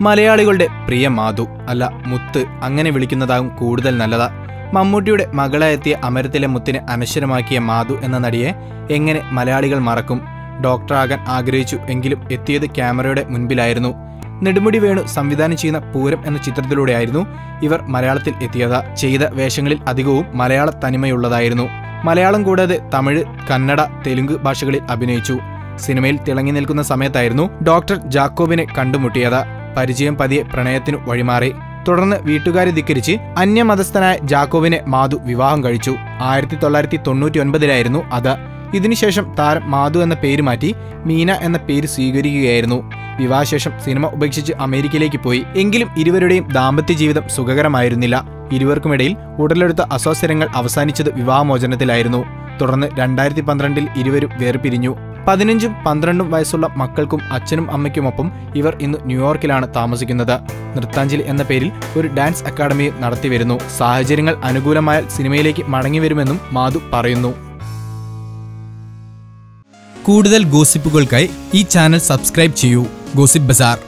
മലയാളികളുടെ പ്രിയ മാധു അല്ല മുത്ത് അങ്ങനെ വിളിക്കുന്നതാകും കൂടുതൽ നല്ലതാ. മമ്മൂട്ടിയുടെ മകളായെത്തിയ അമരത്തിലെ മുത്തിനെ അനശ്വരമാക്കിയ മാധു എന്ന നടിയെ എങ്ങനെ മലയാളികൾ മറക്കും? ഡോക്ടറാകാൻ ആഗ്രഹിച്ചു എങ്കിലും എത്തിയത് ക്യാമറയുടെ മുൻപിലായിരുന്നു. നെടുമുടി വേണു സംവിധാനം ചെയ്യുന്ന പൂരം എന്ന ചിത്രത്തിലൂടെയായിരുന്നു ഇവർ മലയാളത്തിൽ എത്തിയത്. ചെയ്ത വേഷങ്ങളിൽ അധികവും മലയാള തനിമയുള്ളതായിരുന്നു. മലയാളം കൂടാതെ തമിഴ് കന്നഡ തെലുങ്ക് ഭാഷകളിൽ അഭിനയിച്ചു. സിനിമയിൽ തിളങ്ങി നിൽക്കുന്ന സമയത്തായിരുന്നു ഡോക്ടർ ജാക്കോബിനെ കണ്ടുമുട്ടിയത്. പരിചയം പതിയെ പ്രണയത്തിനു വഴിമാറി. തുടർന്ന് വീട്ടുകാരെ ധിക്കരിച്ച് അന്യമതസ്ഥനായ ജാക്കോവിനെ മാധു വിവാഹം കഴിച്ചു. ആയിരത്തി തൊള്ളായിരത്തി തൊണ്ണൂറ്റി ഒൻപതിലായിരുന്നു അത്. ഇതിനുശേഷം താരം മാധു എന്ന പേര് മാറ്റി മീന എന്ന പേര് സ്വീകരിക്കുകയായിരുന്നു. വിവാഹശേഷം സിനിമ ഉപേക്ഷിച്ച് അമേരിക്കയിലേക്ക് പോയി. എങ്കിലും ഇരുവരുടെയും ദാമ്പത്യ ജീവിതം സുഖകരമായിരുന്നില്ല. ഇരുവർക്കുമിടയിൽ ഉടലെടുത്ത അസ്വാസ്ഥ്യങ്ങൾ അവസാനിച്ചത് വിവാഹമോചനത്തിലായിരുന്നു. തുടർന്ന് രണ്ടായിരത്തി പന്ത്രണ്ടിൽ ഇരുവരും വേർപിരിഞ്ഞു. പതിനഞ്ചും പന്ത്രണ്ടും വയസ്സുള്ള മക്കൾക്കും അച്ഛനും അമ്മയ്ക്കുമൊപ്പം ഇവർ ഇന്ന് ന്യൂയോർക്കിലാണ് താമസിക്കുന്നത്. നൃത്താഞ്ജലി എന്ന പേരിൽ ഒരു ഡാൻസ് അക്കാദമിയും നടത്തിവരുന്നു. സാഹചര്യങ്ങൾ അനുകൂലമായാൽ സിനിമയിലേക്ക് മടങ്ങിവരുമെന്നും മാധു പറയുന്നു. കൂടുതൽ ഗോസിപ്പുകൾക്കായി ഈ ചാനൽ സബ്സ്ക്രൈബ് ചെയ്യൂ. Gossip bazaar.